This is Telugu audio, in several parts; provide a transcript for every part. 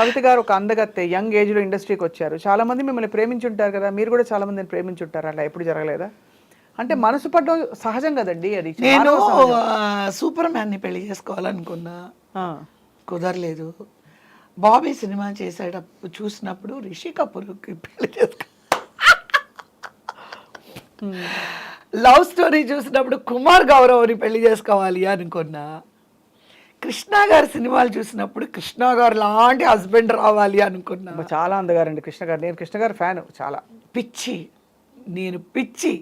కవిత గారు ఒక అందగత్తె యంగ్ ఏజ్లో ఇండస్ట్రీకి వచ్చారు. చాలా మంది మిమ్మల్ని ప్రేమించుంటారు కదా మీరు కూడా చాలా మందిని ప్రేమించుంటారు అలా ఎప్పుడు జరగలేదా? అంటే మనసు పడ్డం సహజం కదండి అది. నేను సూపర్ మ్యాన్ని పెళ్ళి చేసుకోవాలనుకున్నా. కుదరలేదు. బాబీ సినిమా చేసేటప్పుడు చూసినప్పుడు రిషి కపూర్కి పెళ్ళి చేసుకో లవ్ స్టోరీ చూసినప్పుడు కుమార్ గౌరవ్ని పెళ్ళి చేసుకోవాలి అనుకున్నా. కృష్ణ గారి సినిమాలు చూసినప్పుడు కృష్ణ గారు లాంటి హస్బెండ్ రావాలి అనుకున్నా. చాలా అందగారండి కృష్ణ గారు నేను కృష్ణ గారు ఫ్యాన్ చాలా. పిచ్చి. నేను పిచ్చి.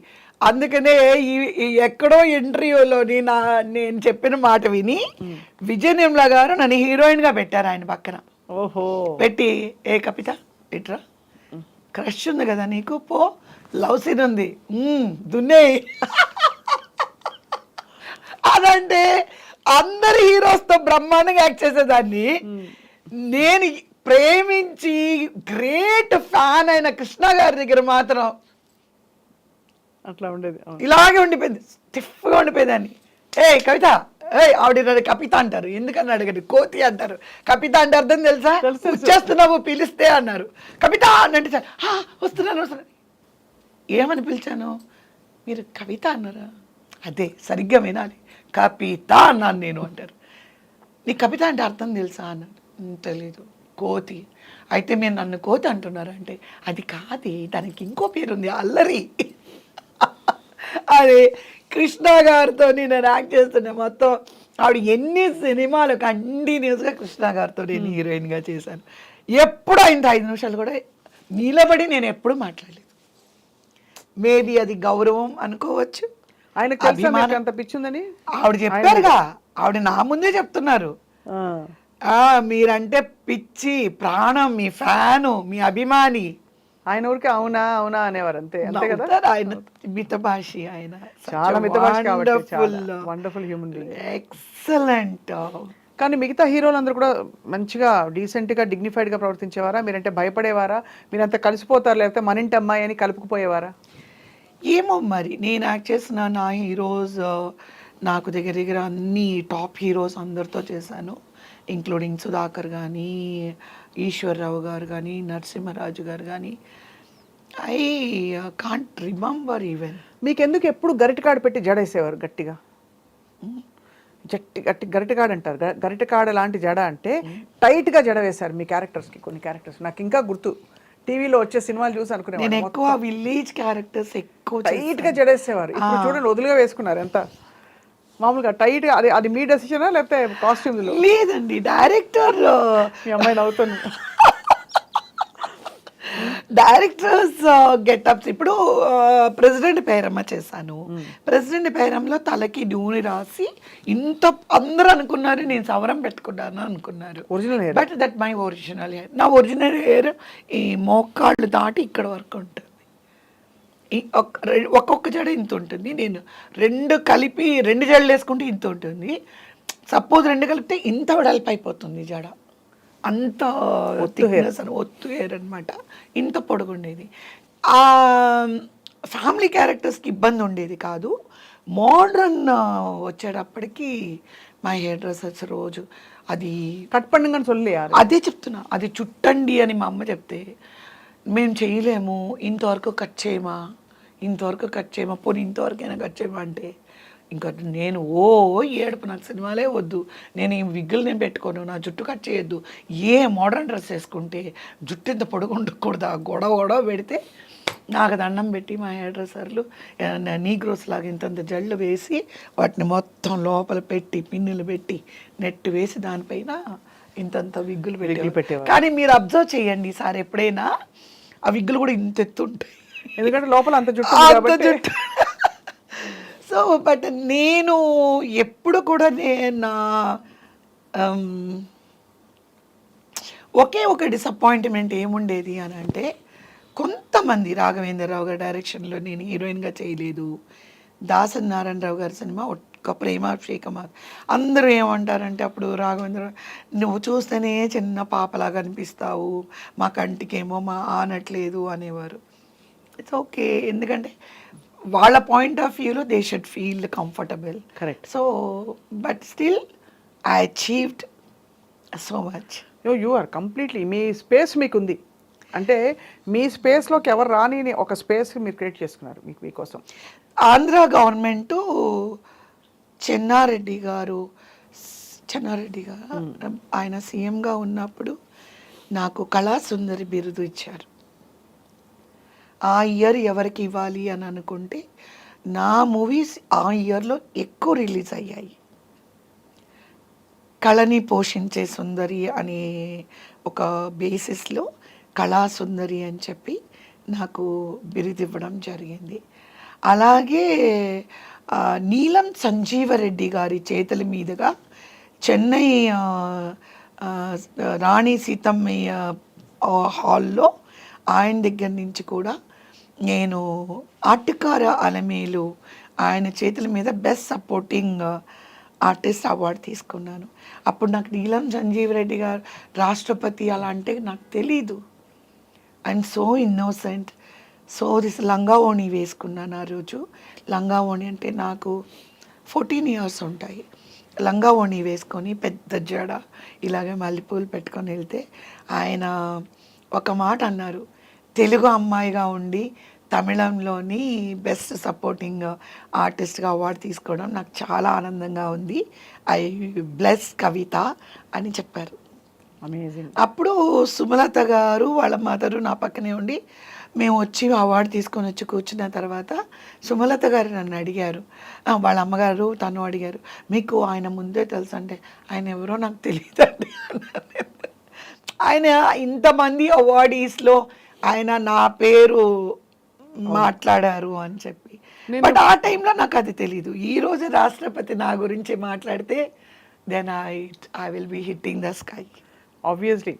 అందుకనే ఈ ఎక్కడో ఇంటర్వ్యూలోని నా నేను చెప్పిన మాట విని విజయ నిర్మల గారు నన్ను హీరోయిన్గా పెట్టారు ఆయన పక్కన. ఓహో. పెట్టి ఏ కవిత ఇట్రా క్రష్ ఉంది కదా నీకు? పో. లవ్ సీన్ ఉంది. దున్నే అదంటే అందరు హీరోస్తో బ్రహ్మాండంగా యాక్ట్ చేసేదాన్ని. నేను ప్రేమించి గ్రేట్ ఫ్యాన్ అయిన కృష్ణ గారి దగ్గర మాత్రం అట్లా ఉండేది. ఇలాగే ఉండిపోయింది. స్టిఫ్గా ఉండిపోయేదాన్ని. ఏ కవిత ఏయ్ ఆవిడ కపిత అంటారు. ఎందుకని అడగండి కోతి అంటారు. కపిత అంటే అర్థం తెలుసా. వచ్చేస్తున్నావు పిలిస్తే అన్నారు. కవిత అని అంటే సార్ "ఆ, వస్తున్నాను వస్తున్నాను. ఏమని పిలిచాను? మీరు కవిత అన్నారా? అదే సరిగ్గా వినాలి. కపిత అన్నాను నేను అంటారు. నీ కవిత అంటే అర్థం తెలుసా అన్నాడు "ఉమ్, తెలీదు కోతి. అయితే మీరు నన్ను కోతి అంటున్నారు అంటే అది కాదు దానికి ఇంకో పేరు ఉంది అల్లరి. అది కృష్ణ గారితో నేను యాక్ట్ చేస్తున్నా మొత్తం. ఆవిడ ఎన్ని సినిమాలు కంటిన్యూస్గా కృష్ణ గారితో నేను హీరోయిన్గా చేశాను. ఎప్పుడు అయింది ఐదు నిమిషాలు కూడా నిలబడి నేను ఎప్పుడు మాట్లాడలేదు. మేబీ అది గౌరవం అనుకోవచ్చు. మీకు అంత పిచ్చిందని? ఆవిడ చెప్పారుగా. ఆవిడ నా ముందే చెప్తున్నారు. మీరంటే పిచ్చి ప్రాణం మీ ఫ్యాను మీ అభిమాని. ఆయన ఊరికి అవునా అవునా అనేవారు అంతే అంతే కదా? ఆయన. మితభాషి ఆయన. చాలా మితభాషి వండర్ఫుల్ హ్యూమన్ బీయింగ్ ఎక్సలెంట్ కానీ మిగతా హీరోలందరూ కూడా మంచిగా డీసెంట్గా డిగ్నిఫైడ్గా ప్రవర్తించేవారా? మీరంటే భయపడేవారా? మీరంతా కలిసిపోతారు లేకపోతే మన ఇంటి అమ్మాయి అని కలుపుకుపోయేవారా? ఏమో మరి. నేను యాక్ట్ చేసిన నా హీరోస్ నాకు దగ్గర దగ్గర అన్ని టాప్ హీరోస్ అందరితో చేశాను. ఇంక్లూడింగ్ సుధాకర్ కానీ ఈశ్వర్రావు గారు కానీ నరసింహరాజు గారు కానీ ఐ కాంట్ రిమెంబర్ ఈవెన్ మీకెందుకు ఎప్పుడు గరిటకాడ పెట్టి జడేసేవారు గట్టిగా? జట్టి గట్టి గరిటకాడ అంటారు. గరిటకాడ లాంటి జడ అంటే టైట్గా జడ వేశారు మీ క్యారెక్టర్స్కి కొన్ని క్యారెక్టర్స్. నాకు ఇంకా గుర్తు. టీవీలో వచ్చే సినిమాలు చూసి నేను అనుకునేవాడు ఎక్కువ విలేజ్ క్యారెక్టర్స్ ఎక్కువ టైట్గా జడేసేవారు. ఇప్పుడు చూడండి వదులుగా వేసుకున్నారు ఎంత. మామూలుగా టైట్గా అది అది మీ డెసిషనా లేకపోతే కాస్ట్యూమ్స్లో? లేదండి డైరెక్టర్ మీ అమ్మాయి నవ్వుతుంది. Directors getups. ఇప్పుడు ప్రెసిడెంట్ పేరమ్మ చేశాను. ప్రెసిడెంట్ పేరంలో తలకి నూనె రాసి ఇంత అందరూ అనుకున్నారు నేను సవరం పెట్టుకున్నాను అనుకున్నారు. Original hair but that my original hair నా ఒరిజినల్ హెయిర్ ఈ మోకాళ్ళు దాటి ఇక్కడ వరకు ఉంటుంది. ఒక్కొక్క జడ ఇంత ఉంటుంది. నేను రెండు కలిపి రెండు జడలు వేసుకుంటే ఇంత ఉంటుంది. సపోజ్ రెండు కలిపితే ఇంత వెడల్పు అయిపోతుంది జడ. అంత థిక్నెస్ ఒత్తు హెయిర్ అనమాట ఇంత పొడుగుండేది. ఆ ఫ్యామిలీ క్యారెక్టర్స్కి ఇబ్బంది ఉండేది కాదు. మోడ్రన్ వచ్చేటప్పటికి మా హెయిర్ డ్రెస్సర్స్ రోజు అది కట్ కానీ చొల్లేయాలి అదే చెప్తున్నా. అది చుట్టండి అని మా అమ్మ చెప్తే మేము చేయలేము. ఇంతవరకు కట్ చేయమా? ఇంతవరకు కట్ చేయమా? పోనీ ఇంతవరకైనా కట్ చేయమా? అంటే ఇంకా నేను ఓ ఏడుపు నాకు సినిమాలే వద్దు. నేను ఈ విగ్గులు నేను పెట్టుకోను నా జుట్టు కట్ చేయొద్దు. ఏ మోడర్న్ డ్రెస్ వేసుకుంటే జుట్టు ఇంత పొడుగు ఉండకూడదా గొడవ గొడవ పెడితే నాకు దండం పెట్టి మా హెయిర్ డ్రెస్సర్లు నీగ్రోస్ లాగా ఇంతంత జళ్ళు వేసి వాటిని మొత్తం లోపల పెట్టి పిన్నులు పెట్టి నెట్ వేసి దానిపైన ఇంతంత విగ్గులు పెట్టేవారు. కానీ మీరు అబ్జర్వ్ చేయండి సార్ ఎప్పుడైనా ఆ విగ్గులు కూడా ఇంత ఎత్తు ఉంటాయి. ఎందుకంటే లోపల అంత జుట్టు జుట్టు. సో బట్ నేను ఎప్పుడు కూడా నేను నా ఒకే ఒక డిసప్పాయింట్మెంట్ ఏముండేది అని అంటే కొంతమంది రాఘవేంద్రరావు గారి డైరెక్షన్లో నేను హీరోయిన్గా చేయలేదు. దాసన్ నారాయణరావు గారి సినిమా ఒక్క ప్రేమాభిషేకం అందరూ ఏమంటారంటే అప్పుడు రాఘవేంద్ర నువ్వు చూస్తేనే చిన్న పాపలాగా అనిపిస్తావు. మా కంటికేమో మా ఆనట్లేదు అనేవారు. ఇట్స్ ఓకే ఎందుకంటే వాళ్ళ పాయింట్ ఆఫ్ వ్యూలో they should feel comfortable Correct. So but still I achieved so much yo you are completely me space మీకుంది. అంటే మీ స్పేస్లోకి ఎవరు రాని ఒక స్పేస్ మీరు క్రియేట్ చేసుకున్నారు మీకు మీకోసం. ఆంధ్ర గవర్నమెంట్ చెన్నారెడ్డి గారు చెన్నారెడ్డి గారు ఆయన సీఎంగా ఉన్నప్పుడు నాకు కళాసుందరి బిరుదు ఇచ్చారు. ఆ ఇయర్ ఎవరికి ఇవ్వాలి అని అనుకుంటే నా మూవీస్ ఆ ఇయర్లో ఎక్కువ రిలీజ్ అయ్యాయి. కళని పోషించే సుందరి అనే ఒక బేసిస్లో కళా సుందరి అని చెప్పి నాకు బిరుదివ్వడం జరిగింది. అలాగే నీలం సంజీవరెడ్డి గారి చేతుల మీదుగా చెన్నై రాణి సీతమ్మయ్య హాల్లో ఆయన దగ్గర నుంచి కూడా నేను ఆర్టికార అలమేలు ఆయన చేతుల మీద బెస్ట్ సపోర్టింగ్ ఆర్టిస్ట్ అవార్డు తీసుకున్నాను. అప్పుడు నాకు నీలం సంజీవ్ రెడ్డి గారు రాష్ట్రపతి అలా అంటే నాకు తెలీదు. I'm so innocent so this లంగా ఓణి వేసుకున్నాను ఆ రోజు. లంగా ఓణి అంటే నాకు ఫోర్టీన్ ఇయర్స్ ఉంటాయి. లంగా ఓణి వేసుకొని పెద్ద జడ ఇలాగే మల్లెపూలు పెట్టుకొని వెళ్తే ఆయన ఒక మాట అన్నారు. తెలుగు అమ్మాయిగా ఉండి తమిళంలోని బెస్ట్ సపోర్టింగ్ ఆర్టిస్ట్గా అవార్డు తీసుకోవడం నాకు చాలా ఆనందంగా ఉంది. ఐ బ్లెస్ కవిత అని చెప్పారు. అమేజింగ్. అప్పుడు సుమలత గారు వాళ్ళ మదరు నా పక్కనే ఉండి మేము వచ్చి అవార్డు తీసుకొని వచ్చి కూర్చున్న తర్వాత సుమలత గారు నన్ను అడిగారు. "ఆ, వాళ్ళ అమ్మగారు తను అడిగారు మీకు ఆయన ముందే తెలుసు అంటే ఆయన ఎవరో నాకు తెలియదండి. ఆయన ఇంతమంది అవార్డీస్లో ఆయన నా పేరు మాట్లాడారు అని చెప్పి. బట్ ఆ టైంలో నాకు అది తెలీదు. ఈ రోజు రాష్ట్రపతి నా గురించి మాట్లాడితే then I I will be hitting the sky obviously